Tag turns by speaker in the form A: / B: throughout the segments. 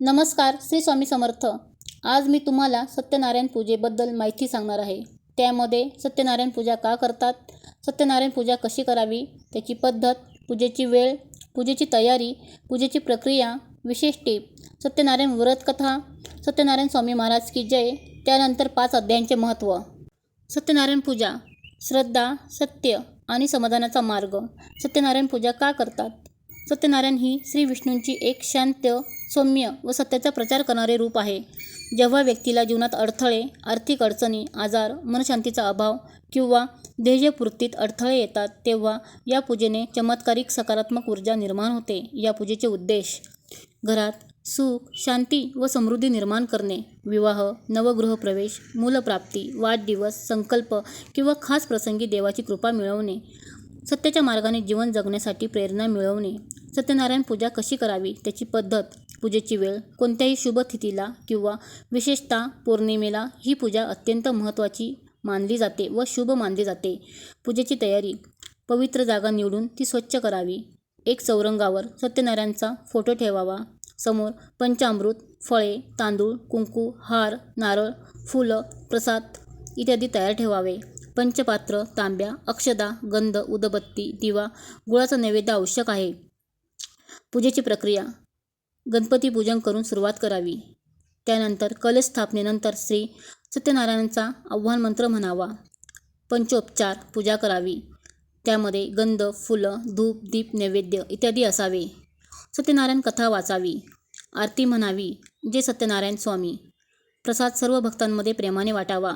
A: नमस्कार श्री स्वामी समर्थ. आज मी तुम्हाला सत्यनारायण पूजेबद्दल माहिती सांगणार आहे. त्यामध्ये सत्यनारायण पूजा का करतात? सत्यनारायण पूजा कशी करावी? त्याची पद्धत पूजेची वेळ पूजेची तयारी पूजेची प्रक्रिया विशेष टीप सत्यनारायण व्रतकथा सत्यनारायण स्वामी महाराज की जय त्यानंतर पाच अध्यायांचे महत्त्व. सत्यनारायण पूजा श्रद्धा सत्य आणि समाधानाचा मार्ग. सत्यनारायण पूजा का करतात? सत्यनारायण ही श्री विष्णूंची एक शांत सौम्य व सत्याचा प्रचार करणारे रूप आहे. जेव्हा व्यक्तीला जीवनात अडथळे आर्थिक अडचणी आजार मनशांतीचा अभाव किंवा ध्येयपूर्तीत अडथळे येतात तेव्हा या पूजेने चमत्कारिक सकारात्मक ऊर्जा निर्माण होते. या पूजेचे उद्देश घरात सुख शांती व समृद्धी निर्माण करणे. विवाह नवगृहप्रवेश मूलप्राप्ती वाढदिवस संकल्प किंवा खास प्रसंगी देवाची कृपा मिळवणे. सत्याच्या मार्गाने जीवन जगण्यासाठी प्रेरणा मिळवणे सत्यनारायण पूजा कशी करावी त्याची पद्धत पूजेची वेळ कोणत्याही शुभ तिथीला किंवा विशेषतः पौर्णिमेला ही पूजा अत्यंत महत्त्वाची मानली जाते व शुभ मानली जाते. पूजेची तयारी पवित्र जागा निवडून ती स्वच्छ करावी. एक चौरंगावर सत्यनारायणचा फोटो ठेवावा. समोर पंचामृत फळे तांदूळ कुंकू हार नारळ फुलं प्रसाद इत्यादी तयार ठेवावे. पंचपात्र तांब्या अक्षदा गंध उदबत्ती दिवा गुळाचा नैवेद्य आवश्यक आहे. पूजेची प्रक्रिया. गणपती पूजन करून सुरुवात करावी. त्यानंतर कलश स्थापनेनंतर श्री सत्यनारायणांचा आव्हान मंत्र म्हणावा. पंचोपचार पूजा करावी. त्यामध्ये गंध फुलं धूप दीप नैवेद्य इत्यादी असावे. सत्यनारायण कथा वाचावी. आरती म्हणावी. जे सत्यनारायण स्वामी. प्रसाद सर्व भक्तांमध्ये प्रेमाने वाटावा.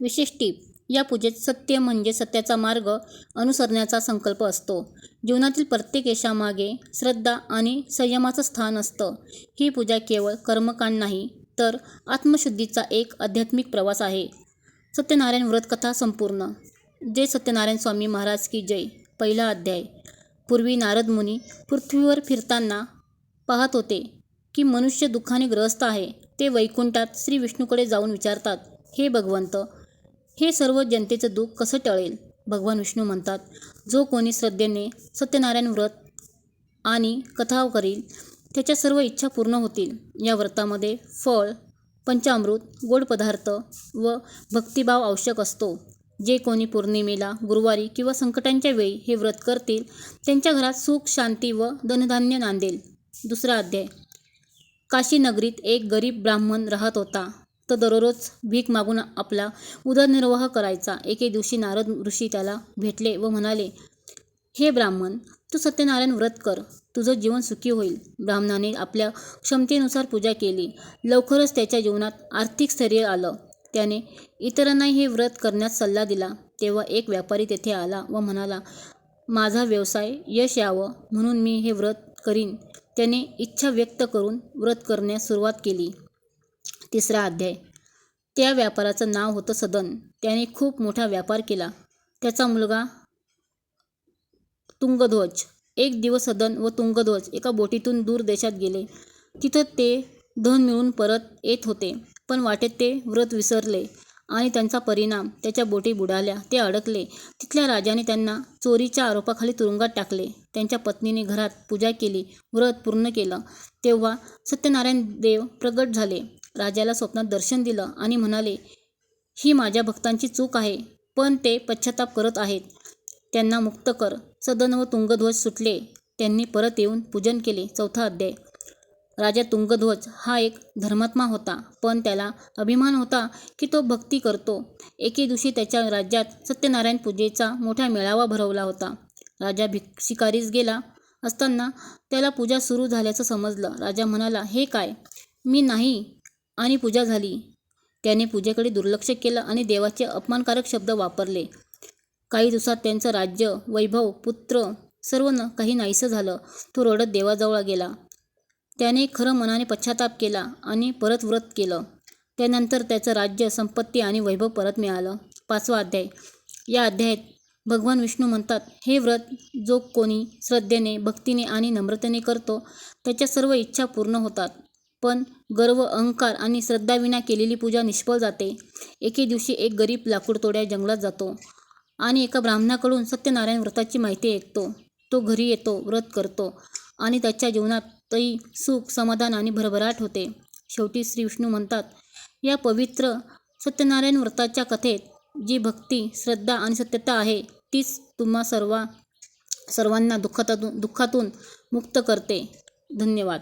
A: विशेष टीप. या पूजेत सत्य म्हणजे सत्याचा मार्ग अनुसरण्याचा संकल्प असतो. जीवनातील प्रत्येक यशामागे श्रद्धा आणि संयमाचं स्थान असतं. ही पूजा केवळ कर्मकांड नाही तर आत्मशुद्धीचा एक आध्यात्मिक प्रवास आहे. सत्यनारायण व्रतकथा संपूर्ण. जय सत्यनारायण स्वामी महाराज की जय. पहिला अध्याय. पूर्वी नारद मुनी पृथ्वीवर फिरताना पाहत होते की मनुष्य दुःखाने ग्रस्त आहे. ते वैकुंठात श्री विष्णूकडे जाऊन विचारतात हे भगवंत हे सर्व जनतेचं दुःख कसं टळेल? भगवान विष्णू म्हणतात जो कोणी श्रद्धेने सत्यनारायण व्रत आणि कथा करील त्याच्या सर्व इच्छा पूर्ण होतील. या व्रतामध्ये फळ पंचामृत गोड पदार्थ व भक्तिभाव आवश्यक असतो. जे कोणी पौर्णिमेला गुरुवारी किंवा संकटांच्या वेळी हे व्रत करतील त्यांच्या घरात सुख शांती व धनधान्य नांदेल. दुसरा अध्याय काशी नगरीत एक गरीब ब्राह्मण राहत होता. तर दररोज भीक मागून आपला उदरनिर्वाह करायचा. एके दिवशी नारद ऋषी त्याला भेटले व म्हणाले हे ब्राह्मण तू सत्यनारायण व्रत कर. तुझं जीवन सुखी होईल ब्राह्मणाने आपल्या क्षमतेनुसार पूजा केली. लवकरच त्याच्या जीवनात आर्थिक स्थैर्य आलं. त्याने इतरांनाही हे व्रत करण्यास सल्ला दिला. तेव्हा एक व्यापारी तेथे आला व म्हणाला माझा व्यवसाय यश यावं म्हणून मी हे व्रत करीन त्याने इच्छा व्यक्त करून व्रत करण्यास सुरुवात केली. तिसरा अध्याय. त्या व्यापाराचं नाव होतं सदन. त्याने खूप मोठा व्यापार केला. त्याचा मुलगा तुंगध्वज. एक दिवस सदन व तुंगध्वज एका बोटीतून दूर देशात गेले. तिथं ते धन मिळून परत येत होते पण वाटेत ते व्रत विसरले आणि त्यांचा परिणाम त्याच्या बोटी बुडाल्या. ते अडकले. तिथल्या राजाने त्यांना चोरीच्या आरोपाखाली तुरुंगात टाकले. त्यांच्या पत्नीने घरात पूजा केली व्रत पूर्ण केलं. तेव्हा सत्यनारायण देव प्रगट झाले. राजाला स्वप्नात दर्शन दिलं आणि म्हणाले ही माझ्या भक्तांची चूक आहे पण ते पश्चाताप करत आहेत. त्यांना मुक्त कर. सदन व तुंगध्वज सुटले. त्यांनी परत येऊन पूजन केले. चौथा अध्याय. राजा तुंगध्वज हा एक धर्मात्मा होता पण त्याला अभिमान होता की तो भक्ती करतो. एके दिवशी त्याच्या राज्यात सत्यनारायण पूजेचा मोठा मेळावा भरवला होता. राजा भिक शिकारीस गेला असताना त्याला पूजा सुरू झाल्याचं समजलं. राजा म्हणाला हे काय? मी नाही. आणि पूजा झाली. त्याने पूजेकडे दुर्लक्ष केलं आणि देवाचे अपमानकारक शब्द वापरले. काही दिवसात त्यांचं राज्य वैभव पुत्र सर्व न काही नाहीसं झालं. तो रडत देवाजवळ गेला. त्याने खरं मनाने पश्चाताप केला आणि परत व्रत केलं. त्यानंतर त्याचं राज्य संपत्ती आणि वैभव परत मिळालं. पाचवा अध्याय. या अध्यायात भगवान विष्णू म्हणतात हे व्रत जो कोणी श्रद्धेने भक्तीने आणि नम्रतेने करतो त्याच्या सर्व इच्छा पूर्ण होतात. पण गर्व अहंकार आणि श्रद्धाविना केलेली पूजा निष्फळ जाते. एके दिवशी एक गरीब लाकूडतोड्या जंगलात जातो आणि एका ब्राह्मणाकडून सत्यनारायण व्रताची माहिती ऐकतो. तो घरी येतो व्रत करतो आणि त्याच्या जीवनातही सुख समाधान आणि भरभराट होते. शेवटी श्री विष्णू म्हणतात या पवित्र सत्यनारायण व्रताच्या कथेत जी भक्ती श्रद्धा आणि सत्यता आहे तीच तुम्हा सर्वा सर्वांना दुःखातून दुःखातून मुक्त करते. धन्यवाद.